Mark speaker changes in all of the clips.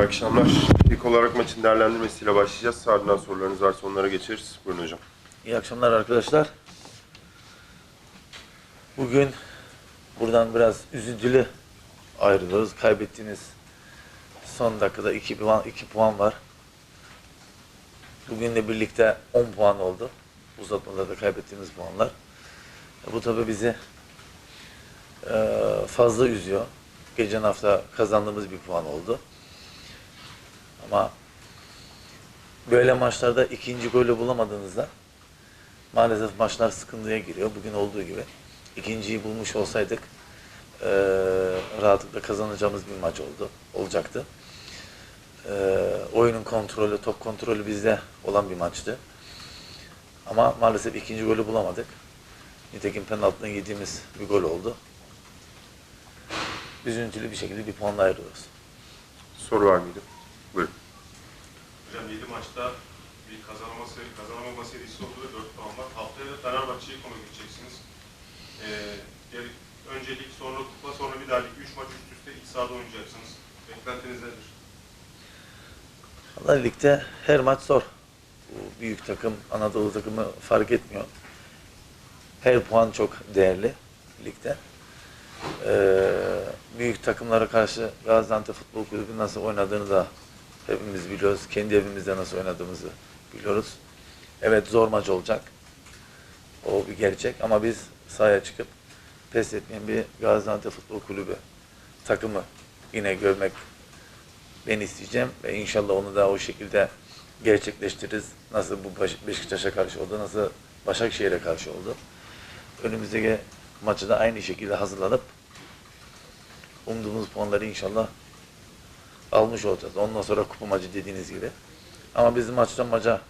Speaker 1: akşamlar. İlk olarak maçın değerlendirmesiyle başlayacağız. Ardından sorularınız varsa onlara geçeriz. Buyurun hocam.
Speaker 2: İyi akşamlar arkadaşlar. Bugün buradan biraz üzüntülü ayrılıyoruz. Kaybettiğiniz son dakikada 2 puan, 2 puan var. Bugünle birlikte 10 puan oldu. Uzatmalarda kaybettiğimiz puanlar. Bu tabi bizi fazla üzüyor. Geçen hafta kazandığımız bir puan oldu. Ama böyle maçlarda ikinci golü bulamadığınızda maalesef maçlar sıkıntıya giriyor. Bugün olduğu gibi. İkinciyi bulmuş olsaydık eee, rahatlıkla kazanacağımız bir maç oldu, olacaktı. Eee, oyunun kontrolü, top kontrolü bizde olan bir maçtı. Ama maalesef ikinci golü bulamadık. Nitekim penaltıdan yediğimiz bir gol oldu. Üzüntülü bir şekilde bir puanla ayrılıyoruz.
Speaker 1: Soru var mıydı? Buyurun.
Speaker 3: Hocam 7 maçta bir kazanamama, seri, kazanamama serisi oldu ve 4 puan var. Haftaya da Fenerbahçe'yi konuk edeceksiniz. Ee, lig, sonra kupa, sonra bir daha lig. 3 maç üst üste iç sahada oynayacaksınız. Beklentiniz nedir?
Speaker 2: Vallahi ligde her maç zor. Bu büyük takım, Anadolu takımı fark etmiyor. Her puan çok değerli ligde. Ee, büyük takımlara karşı Gaziantep Futbol Kulübü nasıl oynadığını da hepimiz biliyoruz. Kendi evimizde nasıl oynadığımızı biliyoruz. Evet zor maç olacak. O bir gerçek ama biz sahaya çıkıp pes etmeyen bir Gaziantep Futbol Kulübü takımı yine görmek ben isteyeceğim ve inşallah onu da o şekilde gerçekleştiririz. Nasıl bu Beşiktaş'a karşı oldu, nasıl Başakşehir'e karşı oldu. Önümüzdeki maçı da aynı şekilde hazırlanıp umduğumuz puanları inşallah almış olacağız. Ondan sonra kupamacı dediğiniz gibi. Ama biz maçtan maça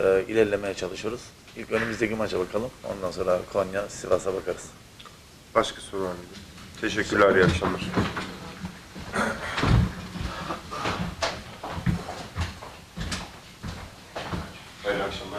Speaker 2: e, ilerlemeye çalışıyoruz. İlk önümüzdeki maça bakalım. Ondan sonra Konya, Sivas'a bakarız.
Speaker 1: Başka soru var mıydı? Teşekkürler, iyi akşamlar. Hayırlı akşamlar.